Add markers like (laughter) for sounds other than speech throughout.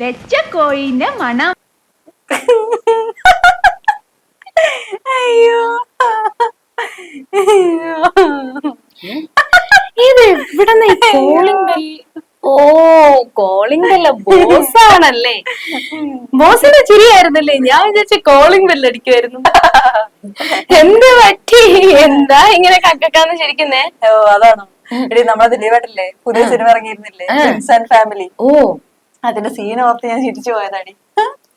വെച്ച കോഴിന്റെ മണം. അയ്യോ. ഇത് ബെൽ ഓ കോളിംഗ് ബെല്ല ബോസ് ആണല്ലേ. ബോസിന്റെ ചിരിയായിരുന്നല്ലേ? ഞാൻ വിചാരിച്ച കോളിംഗ് ബെല്ല് അടിക്കുമായിരുന്നു എന്ത് പറ്റി? എന്താ ഇങ്ങനെ കക്കക്കാന്ന് ശരിക്കുന്നേ ഓ അതാണോ. എടി നമ്മളെ ദിലീപേട്ടല്ലേ പുതിയ സിനിമ ഇറങ്ങിയിരുന്നില്ലേ? ഫ്രണ്ട്സ് ആൻഡ് ഫാമിലി ഓ. അതിന്റെ സീൻ ഓർത്ത് ഞാൻ ചിരിച്ചു പോയതാടി.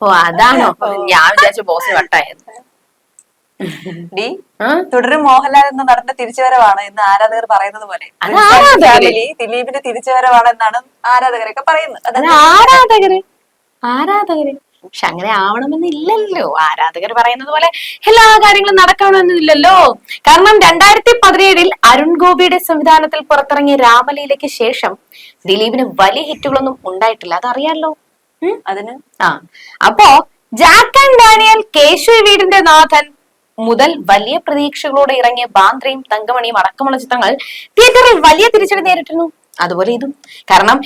ഓ അതാണോ? ഞാൻ വിചാരിച്ചു ബോസ് വട്ടായത് ഡി? തുടരും മോഹൻലാൽ എന്ന നടന്റെ തിരിച്ചുവരവാണ് എന്ന് ആരാധകർ പറയുന്നത് പോലെ? ഫാമിലി ദിലീപിന്റെ തിരിച്ചുവരവാണ് എന്നാണ് ആരാധകരൊക്കെ പറയുന്നത്. ആരാധകര്? ആരാധകര്? പക്ഷെ അങ്ങനെ ആവണമെന്നില്ലല്ലോ ആരാധകർ പറയുന്നത് പോലെ എല്ലാ കാര്യങ്ങളും നടക്കണമെന്നില്ലല്ലോ കാരണം രണ്ടായിരത്തി പതിനേഴിൽ അരുൺ ഗോപിയുടെ സംവിധാനത്തിൽ പുറത്തിറങ്ങിയ രാമലീലയ്ക്ക് ശേഷം ദിലീപിന് വലിയ ഹിറ്റുകളൊന്നും ഉണ്ടായിട്ടില്ല. അതറിയാലോ? അതിന്. ആ. അപ്പോ ജാക്ക് ആൻഡ് ഡാനിയൽ കേശു വീടിന്റെ നാഥൻ മുതൽ വലിയ പ്രതീക്ഷകളോടെ ഇറങ്ങിയ ബാന്ദ്രയും തങ്കമണിയും അടക്കമുള്ള ചിത്രങ്ങൾ തിയേറ്ററിൽ വലിയ തിരിച്ചടി നേരിട്ടിരുന്നു. അതുപോലെ ഇതും. കാരണം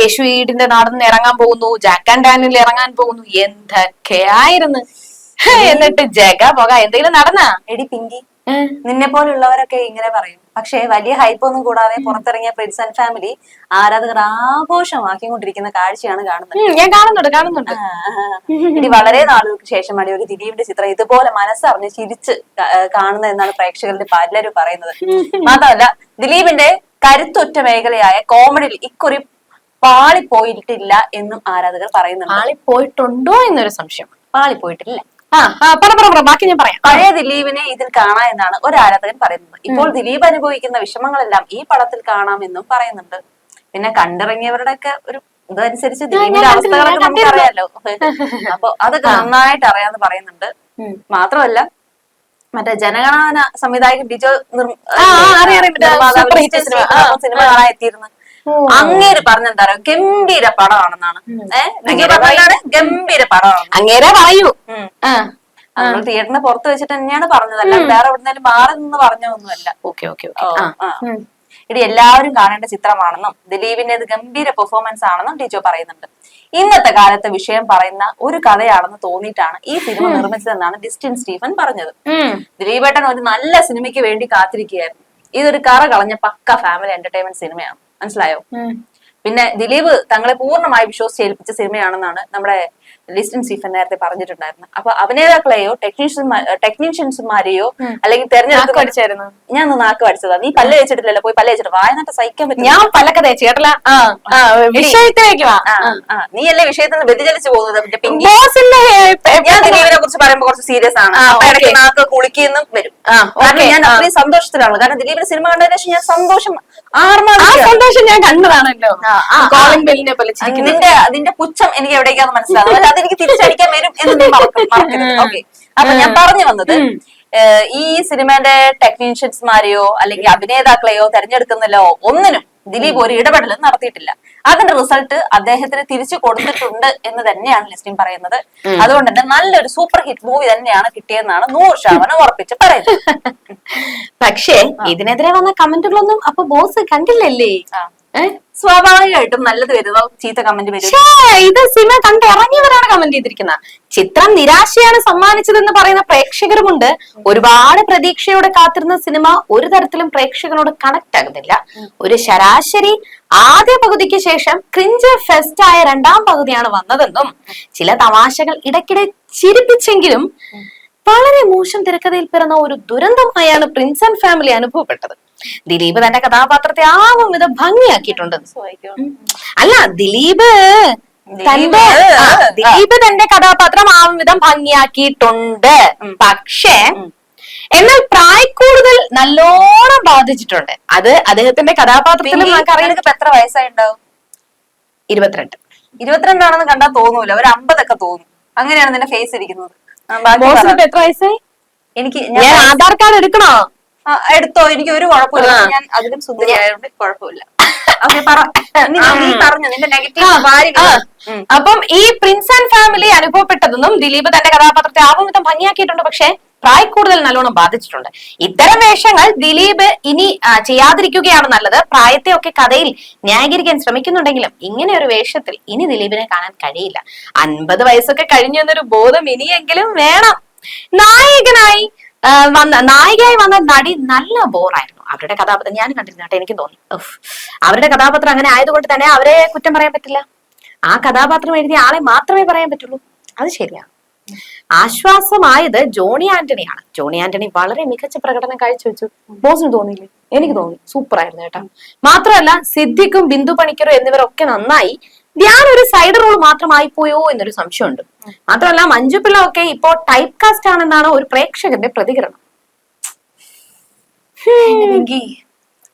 കേശു ഈടിന്റെ നാടെന്ന് ഇറങ്ങാൻ പോകുന്നു ജാക്ക് ആൻഡ് ഡാനിൽ ഇറങ്ങാൻ പോകുന്നു. എന്തൊക്കെയായിരുന്നു? എന്നിട്ട് ജഗ പോക എന്തെങ്കിലും നടന്നാ? എടി പിങ്കി നിന്നെ പോലുള്ളവരൊക്കെ ഇങ്ങനെ പറയും. പക്ഷേ വലിയ ഹൈപ്പൊന്നും കൂടാതെ പുറത്തിറങ്ങിയ പ്രിൻസ് ആൻഡ് ഫാമിലി ആരാധകർ ആഘോഷമാക്കിക്കൊണ്ടിരിക്കുന്ന കാഴ്ചയാണ് കാണുന്നത്. ഞാൻ കാണുന്നുണ്ട് കാണുന്നുണ്ട്. ഇനി വളരെ നാളുകൾക്ക് ശേഷമാണ് ഒരു ദിലീപിന്റെ ചിത്രം ഇതുപോലെ മനസ്സറിഞ്ഞ് ചിരിച്ച് കാണുന്ന കാണുന്നത് എന്നാണ് പ്രേക്ഷകരുടെ പലരും പറയുന്നത്. മാത്രമല്ല ദിലീപിന്റെ കരുത്തുറ്റ മേഖലയായ കോമഡിയിൽ ഇക്കുറി പാളിപ്പോയിട്ടില്ല എന്നും ആരാധകർ പറയുന്നുണ്ട്. പാളിപ്പോയിട്ടുണ്ടോ പോയിട്ടുണ്ടോ എന്നൊരു സംശയം. പാളിപ്പോയിട്ടില്ല. ബാക്കി ഞാൻ പറയാം. പഴയ ദിലീപിനെ ഇതിൽ കാണാം എന്നാണ് ഒരു ആരാധകൻ പറയുന്നത്. ഇപ്പോൾ ദിലീപ് അനുഭവിക്കുന്ന വിഷമങ്ങളെല്ലാം ഈ പടത്തിൽ കാണാമെന്നും പറയുന്നുണ്ട്. പിന്നെ കണ്ടിറങ്ങിയവരുടെ ഒക്കെ ഒരു ഇതനുസരിച്ച് ദിലീപിന്റെ അവസ്ഥകളൊക്കെ നമുക്ക് അറിയാലോ അപ്പൊ അതൊക്കെ നന്നായിട്ട് അറിയാന്ന് പറയുന്നുണ്ട്. മാത്രമല്ല മറ്റേ ജനഗണന സംവിധായകൻ ഡിജോ ലിസ്റ്റ് സിനിമ. കാണാൻ എത്തിയിരുന്നു. അങ്ങേര് പറഞ്ഞെന്താ പറയാ ഗംഭീര പടമാണെന്നാണ്. ഏഹ് ഡിജോ പറഞ്ഞാണ് ഗംഭീര പടമാണ് അങ്ങേരെ പറയൂ. നമ്മൾ തിയേറ്ററിന് പുറത്ത് വെച്ചിട്ട് തന്നെയാണ് പറഞ്ഞതല്ല വേറെ എവിടുന്നേലും മാറി നിന്ന് പറഞ്ഞൊന്നുമല്ല ഓക്കെ ഓക്കെ. ഇടി എല്ലാവരും കാണേണ്ട ചിത്രമാണെന്നും ദിലീപിന്റെ ഗംഭീര പെർഫോമൻസ് ആണെന്നും ടീച്ചർ പറയുന്നുണ്ട്. ഇന്നത്തെ കാലത്തെ വിഷയം പറയുന്ന ഒരു കഥയാണെന്ന് തോന്നിയിട്ടാണ് ഈ സിനിമ നിർമ്മിച്ചതെന്നാണ് ഡിസ്റ്റിൻ സ്റ്റീഫൻ പറഞ്ഞത്. ദിലീപേട്ടൻ ഒരു നല്ല സിനിമയ്ക്ക് വേണ്ടി കാത്തിരിക്കുകയായിരുന്നു. ഇതൊരു കറ കളഞ്ഞ പക്ക ഫാമിലി എന്റർടൈൻമെന്റ് സിനിമയാണ്. മനസ്സിലായോ? പിന്നെ ദിലീപ് തങ്ങളെ പൂർണമായി വിശ്വസിച്ച് ഏൽപ്പിച്ച സിനിമയാണെന്നാണ് നമ്മുടെ ലിസ്റ്റിൻ സ്റ്റീഫൻ നേരത്തെ പറഞ്ഞിട്ടുണ്ടായിരുന്നു. അപ്പൊ അഭിനേതാക്കളെയോ ടെക്നീഷ്യൻ ടെക്നീഷ്യൻസുമാരെയോ അല്ലെങ്കിൽ നാക്ക് തെരഞ്ഞെടുക്കുന്ന കടിച്ചായിരുന്നു. ഞാൻ ഒന്ന് നാക്ക് പഠിച്ചതാ നീ പല്ല വെച്ചിട്ടില്ലല്ലോ പോയി പല്ല വെച്ചിട്ട് വായനാട്ട് സഹിക്കാൻ പറ്റും ഞാൻ പല്ലൊക്കെ തേച്ച് കേട്ടല്ല? നീ അല്ലേ വിഷയത്തിൽ നിന്ന് വ്യതിചലിച്ചു പോകുന്നത്? ഞാൻ ദിലീപിനെ കുറിച്ച് പറയുമ്പോൾ കുറച്ച് സീരിയസ് ആണ്. ഇടയ്ക്ക്. നാക്ക് കുളിക്കുന്നും വരും. കാരണം ഞാൻ. അത്രയും സന്തോഷത്തിലാണ് കാരണം ദിലീപിന്റെ സിനിമ കണ്ടതിന് ശേഷം ഞാൻ സന്തോഷം സന്തോഷം ഞാൻ കണ്ടതാണല്ലോ. കോളിംഗ് ബെല്ലിനെ പോലെ നിന്റെ അതിന്റെ പുച്ഛം എനിക്ക് എവിടേക്കാന്ന് മനസ്സിലാവും അതെനിക്ക് തിരിച്ചടിക്കാൻ വരും എന്ന് നീ മറക്ക- മറക്കരുത്. ഓക്കെ അപ്പൊ ഞാൻ പറഞ്ഞു വന്നത് ഈ സിനിമയുടെ ടെക്നീഷ്യൻസ്മാരെയോ അല്ലെങ്കിൽ അഭിനേതാക്കളെയോ തെരഞ്ഞെടുക്കുന്നില്ലോ ഒന്നിനും ദിലീപ് ഒരു ഇടപെടലും നടത്തിയിട്ടില്ല. അതിന്റെ റിസൾട്ട് അദ്ദേഹത്തിന് തിരിച്ചു കൊടുത്തിട്ടുണ്ട് എന്ന് തന്നെയാണ് ലിസ്റ്റിൻ പറയുന്നത്. അതുകൊണ്ട് തന്നെ നല്ലൊരു സൂപ്പർ ഹിറ്റ് മൂവി തന്നെയാണ് കിട്ടിയെന്നാണ് നൂറ് ശതമാനം ഉറപ്പിച്ച് പറയുന്നത്. (laughs) പക്ഷേ ഇതിനെതിരെ വന്ന കമന്റുകളൊന്നും അപ്പൊ ബോസ് കണ്ടില്ലല്ലേ? സ്വാഭാവികമായിട്ടും നല്ലത് വരുന്നോ ചീത്ത കമന്റ് വരും. ഇത് സിനിമ കണ്ട് ഇറങ്ങിയവരാണ് കമന്റ് ചെയ്തിരിക്കുന്നത് ചിത്രം നിരാശയാണ് സമ്മാനിച്ചതെന്ന് പറയുന്ന പ്രേക്ഷകരുമുണ്ട്. ഒരുപാട് പ്രതീക്ഷയോടെ കാത്തിരുന്ന സിനിമ ഒരു തരത്തിലും പ്രേക്ഷകനോട് കണക്ട് ആകുന്നില്ല. ഒരു ശരാശരി ആദ്യ പകുതിക്ക് ശേഷം ക്രിഞ്ച് ഫെസ്റ്റ് ആയ രണ്ടാം പകുതിയാണ് വന്നതെന്നും ചില തമാശകൾ ഇടയ്ക്കിടെ ചിരിപ്പിച്ചെങ്കിലും വളരെ മോശം തിരക്കഥയിൽ പിറന്ന ഒരു ദുരന്തമായാണ് പ്രിൻസ് ആൻഡ് ഫാമിലി അനുഭവപ്പെട്ടത്. ദിലീപ് തന്റെ കഥാപാത്രത്തെ ആവും വിധം ഭംഗിയാക്കിയിട്ടുണ്ട്. അല്ല ദിലീപ് തന്റെ ദിലീപ് തന്റെ കഥാപാത്രം ആവും വിധം ഭംഗിയാക്കിയിട്ടുണ്ട്. പക്ഷേ എന്നാൽ പ്രായക്കൂടുതൽ നല്ലോണം ബാധിച്ചിട്ടുണ്ട്. അത് അദ്ദേഹത്തിന്റെ കഥാപാത്രത്തിൽ നമുക്കറിയാം എത്ര വയസ്സായിട്ടുണ്ടാവും? ഇരുപത്തിരണ്ട്. ഇരുപത്തിരണ്ടാണെന്ന് കണ്ടാൽ തോന്നൂല. ഒരു അമ്പതൊക്കെ തോന്നും. അങ്ങനെയാണ് നിന്റെ ഫേസ് ഇരിക്കുന്നത്. ആ, ബാക്കി പറ. ബോസിന് ഇപ്പൊ എത്ര വയസ്സായി? എനിക്ക് ഞാൻ ആധാർ കാർഡ് എടുക്കണോ? എടുത്തോ. എനിക്ക് ഒരു കുഴപ്പമില്ല. ഞാൻ അതിലും സുന്ദരിയായതുകൊണ്ട് കുഴപ്പമില്ല. (laughs) അപ്പം ഈ പ്രിൻസ് ആൻഡ് ഫാമിലി അനുഭവപ്പെട്ടതെന്നും ദിലീപ് തന്റെ കഥാപാത്രത്തെ ആവുമിതം ഭംഗിയാക്കിയിട്ടുണ്ട്. പക്ഷേ പ്രായക്കൂടുതൽ നല്ലോണം ബാധിച്ചിട്ടുണ്ട്. ഇത്തരം വേഷങ്ങൾ ദിലീപ് ഇനി ചെയ്യാതിരിക്കുകയാണ് നല്ലത്. പ്രായത്തെ ഒക്കെ കഥയിൽ ന്യായീകരിക്കാൻ ശ്രമിക്കുന്നുണ്ടെങ്കിലും ഇങ്ങനെ ഒരു വേഷത്തിൽ ഇനി ദിലീപിനെ കാണാൻ കഴിയില്ല. അൻപത് വയസ്സൊക്കെ കഴിഞ്ഞു എന്നൊരു ബോധം ഇനിയെങ്കിലും വേണം. നായകനായി വന്ന നായികയായി വന്ന നടി നല്ല ബോറായിരുന്നു. അവരുടെ കഥാപാത്രം ഞാൻ കണ്ടിരുന്നു കേട്ടോ എനിക്ക് തോന്നി അവരുടെ കഥാപാത്രം അങ്ങനെ ആയതുകൊണ്ട് തന്നെ അവരെ കുറ്റം പറയാൻ പറ്റില്ല. ആ കഥാപാത്രം എഴുതിയ ആളെ മാത്രമേ പറയാൻ പറ്റുള്ളൂ. അത് ശരിയാണ് ആശ്വാസമായത് ജോണി ആന്റണിയാണ്. ജോണി ആന്റണി വളരെ മികച്ച പ്രകടനം കാഴ്ചവെച്ചു. ബോസിന് തോന്നിയില്ലേ? എനിക്ക് തോന്നി. സൂപ്പർ ആയിരുന്നു കേട്ടോ. മാത്രമല്ല സിദ്ധിക്കും ബിന്ദു പണിക്കറും എന്നിവരൊക്കെ നന്നായി. ധ്യാൻ ഒരു സൈഡ് റോൾ മാത്രമായി പോയോ എന്നൊരു സംശയമുണ്ട്. മാത്രമല്ല മഞ്ജു പിള്ള ഒക്കെ ഇപ്പോ ടൈപ്പ് കാസ്റ്റ് ആണെന്നാണ് ഒരു പ്രേക്ഷകന്റെ പ്രതികരണം.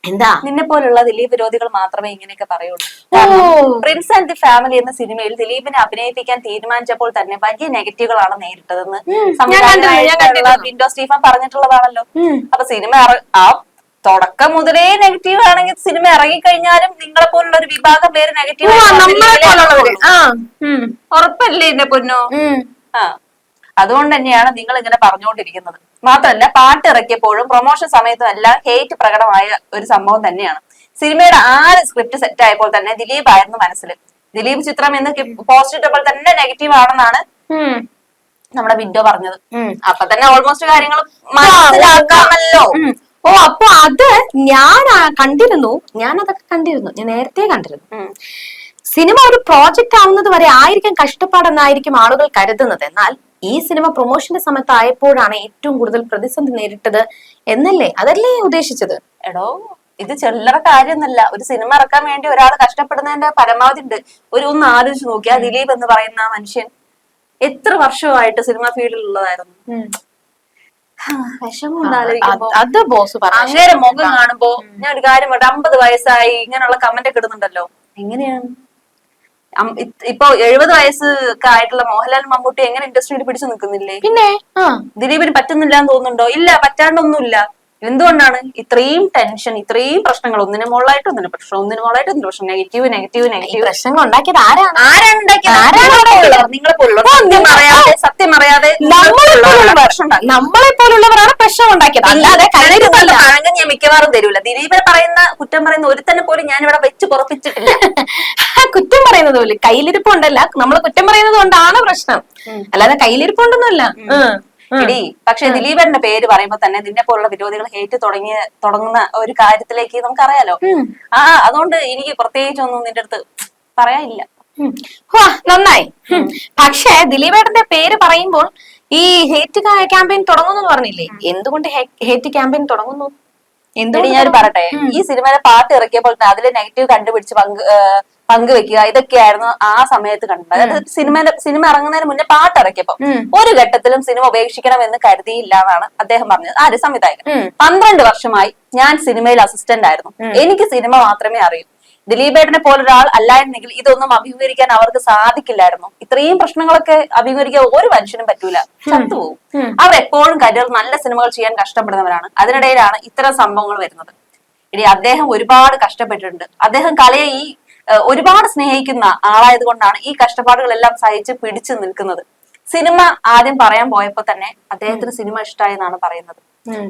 എന്താ? നിന്നെ പോലുള്ള ദിലീപ് വിരോധികൾ മാത്രമേ ഇങ്ങനെയൊക്കെ പറയുള്ളൂ. പ്രിൻസ് ആൻഡ് ദി ഫാമിലി എന്ന സിനിമയിൽ ദിലീപിനെ അഭിനയിപ്പിക്കാൻ തീരുമാനിച്ചപ്പോൾ തന്നെ വലിയ നെഗറ്റീവുകളാണ് നേരിട്ടതെന്ന് വിൻഡോ സ്റ്റീഫൻ പറഞ്ഞിട്ടുള്ളതാണല്ലോ. അപ്പൊ സിനിമ ആ തുടക്കം മുതലേ നെഗറ്റീവ് ആണെങ്കിൽ സിനിമ ഇറങ്ങിക്കഴിഞ്ഞാലും നിങ്ങളെ പോലുള്ള ഒരു വിഭാഗം പേര് നെഗറ്റീവ് ഉറപ്പല്ലേ എന്റെ പൊന്നോ? ആ. അതുകൊണ്ട് തന്നെയാണ് നിങ്ങൾ ഇങ്ങനെ പറഞ്ഞുകൊണ്ടിരിക്കുന്നത്. മാത്രമല്ല പാട്ട് ഇറക്കിയപ്പോഴും പ്രൊമോഷൻ സമയത്തും എല്ലാം ഹേറ്റ് പ്രകടമായ ഒരു സംഭവം തന്നെയാണ്. സിനിമയുടെ ആറ് സ്ക്രിപ്റ്റ് സെറ്റ് ആയപ്പോൾ തന്നെ ദിലീപ് ആയിരുന്നു മനസ്സിൽ. ദിലീപ് ചിത്രം എന്ന് പോസ്റ്റ് ഇട്ടപ്പോൾ തന്നെ നെഗറ്റീവ് ആണെന്നാണ്. നമ്മുടെ വിൻഡോ പറഞ്ഞത്. അപ്പൊ തന്നെ ഓൾമോസ്റ്റ് കാര്യങ്ങൾ മനസ്സിലാക്കാമല്ലോ. ഓ അപ്പൊ അത് ഞാൻ കണ്ടിരുന്നു. ഞാൻ അതൊക്കെ കണ്ടിരുന്നു. ഞാൻ നേരത്തെ കണ്ടിരുന്നു. സിനിമ ഒരു പ്രോജക്റ്റ് ആവുന്നത് വരെ ആയിരിക്കും കഷ്ടപ്പാടെന്നായിരിക്കും ആളുകൾ കരുതുന്നത്. എന്നാൽ ഈ സിനിമ പ്രൊമോഷന്റെ സമയത്തായപ്പോഴാണ് ഏറ്റവും കൂടുതൽ പ്രതിസന്ധി നേരിട്ടത് എന്നല്ലേ? അതല്ലേ ഉദ്ദേശിച്ചത്? എടോ ഇത് ചെല്ലറ കാര്യമൊന്നുമല്ല. ഒരു സിനിമ ഇറക്കാൻ വേണ്ടി ഒരാൾ കഷ്ടപ്പെടുന്നതിന്റെ പരമാവധി ഉണ്ട്. ഒരു ഒന്ന് ആലോചിച്ച് നോക്കിയാ ദിലീപ് എന്ന് പറയുന്ന മനുഷ്യൻ എത്ര വർഷമായിട്ട് സിനിമ ഫീൽഡിൽ ഉള്ളതായിരുന്നു. അത് ബോസ് പറഞ്ഞു അങ്ങേരെ മുഖം കാണുമ്പോ ഞാൻ ഒരു കാര്യം പറയട്ടെ അമ്പത് വയസ്സായി ഇങ്ങനെയുള്ള കമന്റ് ഒക്കെ ഇടുന്നുണ്ടല്ലോ. എങ്ങനെയാണ്? ഇപ്പൊ എഴുപത് വയസ്സ് ഒക്കെ ആയിട്ടുള്ള മോഹൻലാൽ മമ്മൂട്ടി എങ്ങനെ ഇൻഡസ്ട്രിയിൽ പിടിച്ചു നിൽക്കുന്നില്ലേ? പിന്നെ? ദിലീപിന് പറ്റുന്നില്ല എന്ന് തോന്നുന്നുണ്ടോ? ഇല്ല പറ്റാണ്ടൊന്നുമില്ല. എന്തുകൊണ്ടാണ് ഇത്രയും ടെൻഷൻ ഇത്രയും പ്രശ്നങ്ങൾ? ഒന്നിനു മുകളിലായിട്ട് ഒന്നിനു പ്രശ്നം ഒന്നിന് മുകളിലായിട്ട് ഒന്നിനു പ്രശ്നം. Negative negative negative. പ്രശ്നങ്ങൾ ഉണ്ടാക്കിയത് ആരാണ്? ആരാണ് ഉണ്ടാക്കിയത്? നിങ്ങളെ പോലുള്ളവർ, സത്യം അറിയാതെ നമ്മളെ പോലുള്ളവരാണ്. പ്രശ്നം ഉണ്ടാക്കിയത് അല്ലാതെ പഴങ്കം ഞാൻ മിക്കവാറും തരൂല. ദിലീപിനെ പറയുന്ന കുറ്റം പറയുന്ന ഒരുത്തനെ പോലും ഞാൻ ഇവിടെ വെച്ച് പുറപ്പിച്ചിട്ടില്ല. (laughs) കുറ്റം പറയുന്നത് പോലെ കയ്യിലിരിപ്പുണ്ടല്ല. നമ്മൾ നമ്മൾ കുറ്റം പറയുന്നത് കൊണ്ടാണ് പ്രശ്നം. അല്ലാതെ കയ്യിലിരിപ്പുണ്ടെന്നല്ല. എടി പക്ഷെ ദിലീപറിന്റെ പേര് പറയുമ്പോ തന്നെ നിന്നെ പോലുള്ള വിരോധികൾ ഹേറ്റ് തുടങ്ങി തുടങ്ങുന്ന ഒരു കാര്യത്തിലേക്ക് നമുക്കറിയാലോ. ആ അതുകൊണ്ട് എനിക്ക് പ്രത്യേകിച്ചൊന്നും നിന്റെ അടുത്ത് പറയാനില്ല. നന്നായി. പക്ഷേ ദിലീപേട്ടന്റെ പേര് പറയുമ്പോൾ ഈ ഹേറ്റ് ക്യാമ്പയിൻ തുടങ്ങുന്നു പറഞ്ഞില്ലേ? എന്തുകൊണ്ട് ഹേറ്റ് ക്യാമ്പയിൻ തുടങ്ങുന്നു? എന്തുകൊണ്ട് ഞാൻ പറയട്ടെ. ഈ സിനിമയിലെ പാട്ട് ഇറക്കിയപ്പോൾ അതിലെ നെഗറ്റീവ് കണ്ടുപിടിച്ച് പങ്ക് പങ്കുവെക്കുക. ഇതൊക്കെയായിരുന്നു ആ സമയത്ത് കണ്ടത്. അതായത് സിനിമയുടെ സിനിമ ഇറങ്ങുന്നതിന് മുന്നേ പാട്ട് ഇറക്കിയപ്പോ ഒരു ഘട്ടത്തിലും സിനിമ ഉപേക്ഷിക്കണമെന്ന് കരുതിയില്ല എന്നാണ് അദ്ദേഹം പറഞ്ഞത്. ആര് സംവിധായകൻ. പന്ത്രണ്ട് വർഷമായി ഞാൻ സിനിമയിൽ അസിസ്റ്റന്റ് ആയിരുന്നു. എനിക്ക് സിനിമ മാത്രമേ അറിയൂ. ദിലീപേട്ടനെ പോലൊരാൾ അല്ലായിരുന്നെങ്കിൽ ഇതൊന്നും അഭിമുഖീകരിക്കാൻ അവർക്ക് സാധിക്കില്ലായിരുന്നു. ഇത്രയും പ്രശ്നങ്ങളൊക്കെ അഭിമുഖീകരിക്കാൻ ഒരു മനുഷ്യനും പറ്റൂല. ചത്തുപോകും അവർ എപ്പോഴും കരിയർ നല്ല സിനിമകൾ ചെയ്യാൻ കഷ്ടപ്പെടുന്നവരാണ്. അതിനിടയിലാണ് ഇത്തരം സംഭവങ്ങൾ വരുന്നത്. ഇനി അദ്ദേഹം ഒരുപാട് കഷ്ടപ്പെട്ടിട്ടുണ്ട്. അദ്ദേഹം കലയെ ഈ ഒരുപാട് സ്നേഹിക്കുന്ന ആളായത് കൊണ്ടാണ് ഈ കഷ്ടപ്പാടുകളെല്ലാം സഹിച്ച് പിടിച്ചു നിൽക്കുന്നത്. സിനിമ ആദ്യം പറയാൻ പോയപ്പോ തന്നെ അദ്ദേഹത്തിന് സിനിമ ഇഷ്ടമായി എന്നാണ് പറയുന്നത്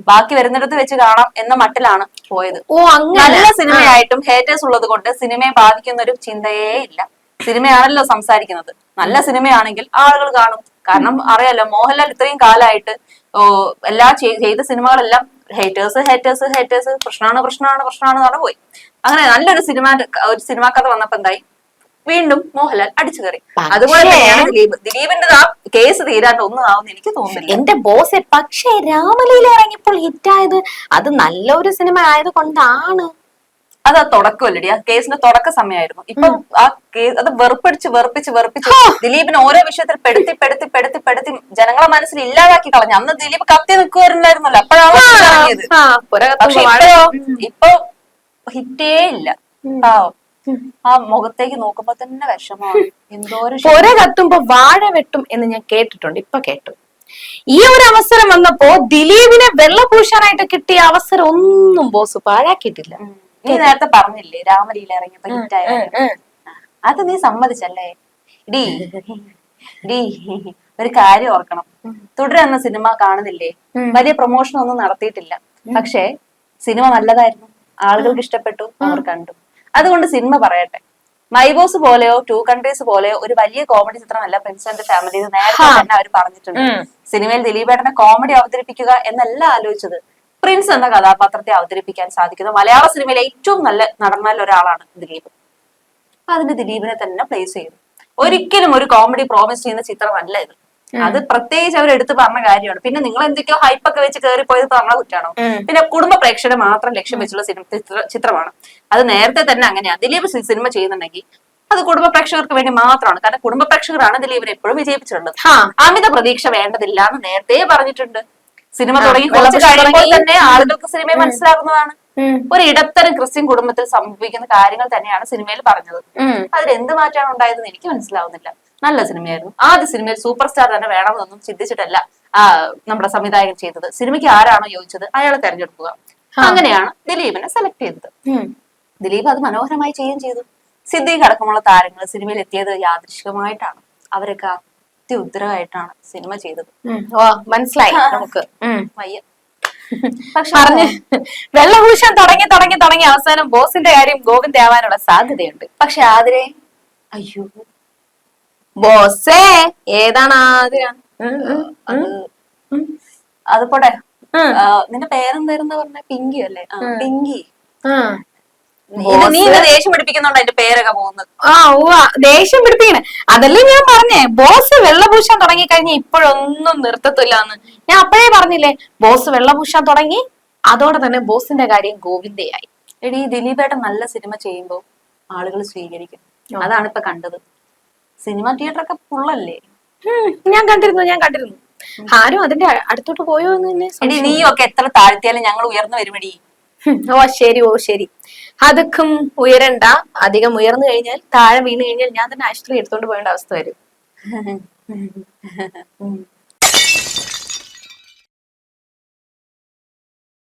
ബാക്കി വരുന്നിടത്ത് വെച്ച് കാണാം എന്ന മട്ടിലാണ് പോയത്. ഓ നല്ല സിനിമയായിട്ടും ഹേറ്റേഴ്സ് ഉള്ളത് കൊണ്ട് സിനിമയെ ബാധിക്കുന്ന ഒരു ചിന്തയേ ഇല്ല. സിനിമയാണല്ലോ സംസാരിക്കുന്നത്. നല്ല സിനിമയാണെങ്കിൽ ആളുകൾ കാണും. കാരണം അറിയാലോ മോഹൻലാൽ ഇത്രയും കാലമായിട്ട് ഓ എല്ലാ ചെയ്ത സിനിമകളെല്ലാം ഹേറ്റേഴ്സ് ഹേറ്റേഴ്സ് ഹേറ്റേഴ്സ് പ്രശ്നമാണ് പ്രശ്നമാണ് പ്രശ്നമാണ് എന്ന് പറഞ്ഞ് പോയി. അങ്ങനെ നല്ലൊരു സിനിമ ഒരു സിനിമ കഥ വന്നപ്പോ എന്തായി? വീണ്ടും മോഹൻലാൽ അടിച്ചു കയറി അതുപോലെ തന്നെയാണ് ദിലീപ്. ദിലീപിന്റെ ആ കേസ് തീരാണ്ട് ഒന്നും ആവുന്ന എനിക്ക് തോന്നുന്നില്ല. എന്റെ ബോസ് പക്ഷേ രാമലീല ഇറങ്ങിയപ്പോൾ ഹിറ്റായത് അത് നല്ലൊരു സിനിമ ആയത് കൊണ്ടാണ് അത് ആ തുടക്കമല്ലടി ആ കേസിന്റെ തുടക്ക സമയമായിരുന്നു. ഇപ്പൊ ആ കേസ് അത് വെറുപ്പിടിച്ച് വെറുപ്പിച്ച് വെറുപ്പിച്ച് ദിലീപിനെ ഓരോ വിഷയത്തിൽ പെടുത്തി പെടുത്തി പെടുത്തി പെടുത്തി ജനങ്ങളെ മനസ്സിൽ ഇല്ലാതാക്കി കളഞ്ഞു. അന്ന് ദിലീപ് കത്തി നിൽക്കുവായിരുന്നല്ലോ അപ്പോഴാണ് ഇറങ്ങിയത്. പക്ഷെ ഇപ്പൊ ഹിറ്റേ ഇല്ല. പാവം ആ മുഖത്തേക്ക് നോക്കുമ്പോ തന്നെ വിഷമമാണ്. എന്തോരം ക്ഷ- പുര കത്തുമ്പോ വാഴ വെട്ടും എന്ന് ഞാൻ കേട്ടിട്ടുണ്ട്. ഇപ്പൊ കേട്ടു. ഈ ഒരു അവസരം വന്നപ്പോ ദിലീപിനെ വെള്ളപൂശാനായിട്ട് കിട്ടിയ അവസരം ഒന്നും ബോസ് പാഴാക്കിയിട്ടില്ല. നീ നേരത്തെ പറഞ്ഞില്ലേ രാമലീല ഇറങ്ങിയപ്പോ ഹിറ്റായ അത് നീ സമ്മതിച്ചല്ലേ? ഡീ ഡീ ഒരു കാര്യം ഓർക്കണം. തുടരെ എന്ന സിനിമ കാണുന്നില്ലേ? വലിയ പ്രൊമോഷൻ ഒന്നും നടത്തിയിട്ടില്ല പക്ഷേ സിനിമ നല്ലതായിരുന്നു. ആളുകൾക്ക് ഇഷ്ടപ്പെട്ടു അവർ കണ്ടു. അതുകൊണ്ട് സിനിമ പറയട്ടെ. മൈബോസ് പോലെയോ ടു കൺട്രീസ് പോലെയോ ഒരു വലിയ കോമഡി ചിത്രമല്ല പ്രിൻസ് ആൻഡ് ഫാമിലി നേരത്തെ തന്നെ അവർ പറഞ്ഞിട്ടുണ്ട്. സിനിമയിൽ ദിലീപേട്ടനെ കോമഡി അവതരിപ്പിക്കുക എന്നല്ല ആലോചിച്ചത്. പ്രിൻസ് എന്ന കഥാപാത്രത്തെ അവതരിപ്പിക്കാൻ സാധിക്കുന്ന മലയാള സിനിമയിലെ ഏറ്റവും നല്ല നടന്മാരിൽ ഒരാളാണ് ദിലീപ്. അപ്പൊ അതിന് ദിലീപിനെ തന്നെ പ്ലേസ് ചെയ്തു ഒരിക്കലും ഒരു കോമഡി പ്രോമിസ് ചെയ്യുന്ന ചിത്രമല്ല ഇത്. അത് പ്രത്യേകിച്ച് അവർ എടുത്തു പറഞ്ഞ കാര്യമാണ്. പിന്നെ നിങ്ങൾ എന്തൊക്കെയോ ഹൈപ്പൊക്കെ വെച്ച് കയറി പോയത് നമ്മളെ കുറ്റാണോ? പിന്നെ കുടുംബ പ്രേക്ഷകരെ മാത്രം ലക്ഷ്യം വെച്ചുള്ള സിനിമ ചിത്രമാണ്. അത് നേരത്തെ തന്നെ അങ്ങനെയാണ് ദിലീപ് സിനിമ ചെയ്യുന്നുണ്ടെങ്കിൽ അത് കുടുംബ പ്രേക്ഷകർക്ക് വേണ്ടി മാത്രമാണ്. കാരണം കുടുംബ പ്രേക്ഷകരാണ് ദിലീപിനെ എപ്പോഴും വിജയിപ്പിച്ചിട്ടുള്ളത്. അമിത പ്രതീക്ഷ വേണ്ടതില്ല എന്ന് നേരത്തെ പറഞ്ഞിട്ടുണ്ട്. സിനിമ തുടങ്ങി കുറച്ച് കഴിയുമ്പോൾ തന്നെ ആളുകൾക്ക് സിനിമയെ മനസ്സിലാകുന്നതാണ്. ഒരു ഇടത്തരം ക്രിസ്ത്യൻ കുടുംബത്തിൽ സംഭവിക്കുന്ന കാര്യങ്ങൾ തന്നെയാണ് സിനിമയിൽ പറഞ്ഞത്. അതിൽ എന്ത് മാറ്റമാണ് ഉണ്ടായതെന്ന് എനിക്ക് മനസ്സിലാവുന്നില്ല. നല്ല സിനിമയായിരുന്നു. ആദ്യ സിനിമയിൽ സൂപ്പർ സ്റ്റാർ തന്നെ വേണമെന്നൊന്നും ചിന്തിച്ചിട്ടല്ല നമ്മുടെ സംവിധായകൻ ചെയ്തത്. സിനിമയ്ക്ക് ആരാണോ യോജിച്ചത് അയാളെ തെരഞ്ഞെടുക്കുക. അങ്ങനെയാണ് ദിലീപിനെ സെലക്ട് ചെയ്തത്. ദിലീപ് അത് മനോഹരമായി ചെയ്യുകയും ചെയ്തു. സിദ്ദീഖ് അടക്കമുള്ള താരങ്ങൾ സിനിമയിൽ എത്തിയത് യാദൃശികമായിട്ടാണ് അവരൊക്കെ അത്യുഗ്രമായിട്ടാണ് സിനിമ ചെയ്തത്. ഓ മനസ്സിലായി നമുക്ക്. വയ്യ. പക്ഷെ പറഞ്ഞ് വെള്ളഭൂഷൺ തുടങ്ങി തുടങ്ങി തുടങ്ങി അവസാനം ബോസിന്റെ കാര്യം ഗോവിന്ദ് ആവാനുള്ള സാധ്യതയുണ്ട്. പക്ഷെ ആതിരെ അയ്യോ ബോസേ ഏതാണ് ആതിര അത് പോട്ടെ. നിന്റെ പേരെന്തായിരുന്നു പറഞ്ഞ? പിങ്കി അല്ലേ? പിങ്കി. നീ ദേഷ്യം പിടിപ്പിക്കുന്നുണ്ട് അതിന്റെ പേരൊക്കെ പോകുന്നത്? ആ ഓ ദേഷ്യം പിടിപ്പിക്കണേ. അതല്ലേ ഞാൻ പറഞ്ഞേ? ബോസ് വെള്ളപൂശാൻ തുടങ്ങി കഴിഞ്ഞ ഇപ്പോഴൊന്നും നിർത്തത്തില്ല എന്ന് ഞാൻ അപ്പോഴേ പറഞ്ഞില്ലേ ബോസ് വെള്ളപൂശാൻ തുടങ്ങി അതോടെ തന്നെ ബോസിന്റെ കാര്യം ഗോവിന്ദയായി. എടി ദിലീപേട്ട ദിലീപേട്ടൻ നല്ല സിനിമ ചെയ്യുമ്പോ ആളുകൾ സ്വീകരിക്കും. അതാണ് ഇപ്പൊ കണ്ടത്. സിനിമ തിയേറ്റർ ഒക്കെ ഫുള്ളല്ലേ ഞാൻ കണ്ടിരുന്നു ഞാൻ കണ്ടിരുന്നു. ആരും അതിന്റെ അടുത്തോട്ട് പോയോ എന്ന് തന്നെ നീ ഒക്കെ എത്ര താഴ്ത്തിയാലും ഞങ്ങൾ ഉയർന്നു വരുമടി. ഓ ശരി ഓ ശരി. അതൊക്കും ഉയരണ്ട. അധികം ഉയർന്നു കഴിഞ്ഞാൽ താഴെ വീണ് കഴിഞ്ഞാൽ ഞാൻ തന്നെ ആശുപത്രി എടുത്തോണ്ട് പോകേണ്ട അവസ്ഥ വരും. (laughs)